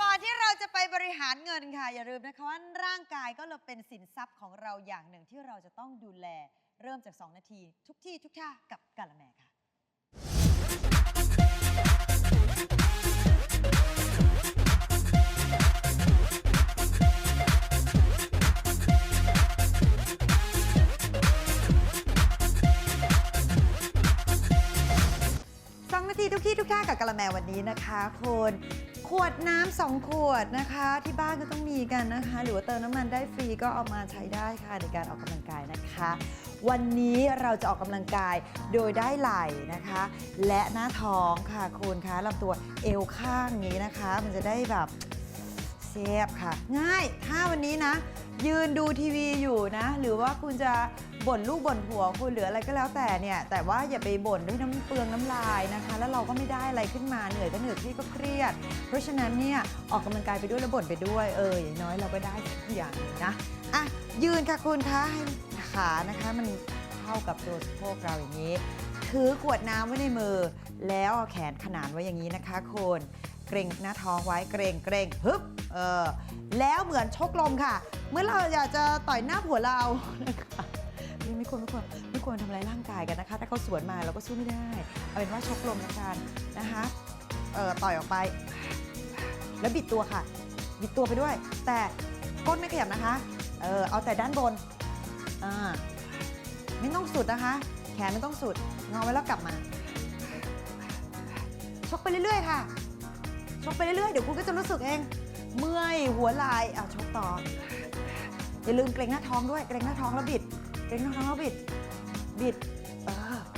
ก่อนที่เราจะไปบริหารเงินค่ะ อย่าลืมนะคะว่าร่างกายก็เราเป็นสินทรัพย์ของเราอย่างหนึ่งที่เราจะต้องดูแล เริ่มจาก 2 นาที ทุกที่ทุกท่ากับกาละแมค่ะ นาทีทุกที่ทุกท่ากับกะละแมวันนี้นะคะคุณขวดน้ำสองขวดนะคะ ที่บ้านก็ต้องมีกันนะคะ หรือว่าเติมน้ำมันได้ฟรีก็เอามาใช้ได้ค่ะในการออกกำลังกายนะคะ วันนี้เราจะออกกำลังกายโดยได้ไหล่นะคะ และหน้าท้องค่ะคุณคะลำตัวเอวข้างนี้นะคะ มันจะได้แบบเซฟค่ะ ง่ายถ้าวันนี้นะ ยืนดูทีวีอยู่นะ หรือว่าคุณจะ บ่นลูกบ่นผัวคุณหรืออะไรก็แล้วแต่เนี่ย แต่ว่าอย่าไปบ่นด้วยน้ำเปลืองน้ำลายนะคะ แล้วเราก็ไม่ได้อะไรขึ้นมาเหนื่อยก็เหนื่อยเครียดก็เครียด เพราะฉะนั้นเนี่ยออกกำลังกายไปด้วยแล้วบ่นไปด้วยเอออย่างน้อยเราก็ได้สักอย่างหนึ่งนะอะยืนค่ะคุณคะให้ขานะคะมันเท่ากับตัวสะโพกเราอย่างนี้ ถือขวดน้ำไว้ในมือ แล้วเอาแขนขนานไว้อย่างนี้นะคะคุณเกรงหน้าท้องไว้เกรงเกรงฮึบเออแล้วเหมือนชกลมค่ะ เมื่อเราอยากจะต่อยหน้าผัวเรานะคะ นี่ไม่ควรไม่ควรไม่ควรทำร้ายร่างกายกันนะคะ ถ้าเขาสวนมาเราก็สู้ไม่ได้ เอาเป็นว่าชกลมละกันนะคะเออต่อยออกไป แล้วบิดตัวค่ะ บิดตัวไปด้วย แต่ก้นไม่ขยับนะคะ เออเอาแต่ด้านบนอ่าไม่ต้องสุดนะคะ แขนไม่ต้องสุด งอไว้แล้วกลับมา ชกไปเรื่อยๆ ค่ะ ชกไปเรื่อยๆ เดี๋ยวคุณก็จะรู้สึกเอง เมื่อยหัวไหลายอะชกต่ออย่าลืมเกรงหน้าท้องด้วย เกรงหน้าท้องแล้วบิด เก่น้องๆบิด บิด เออ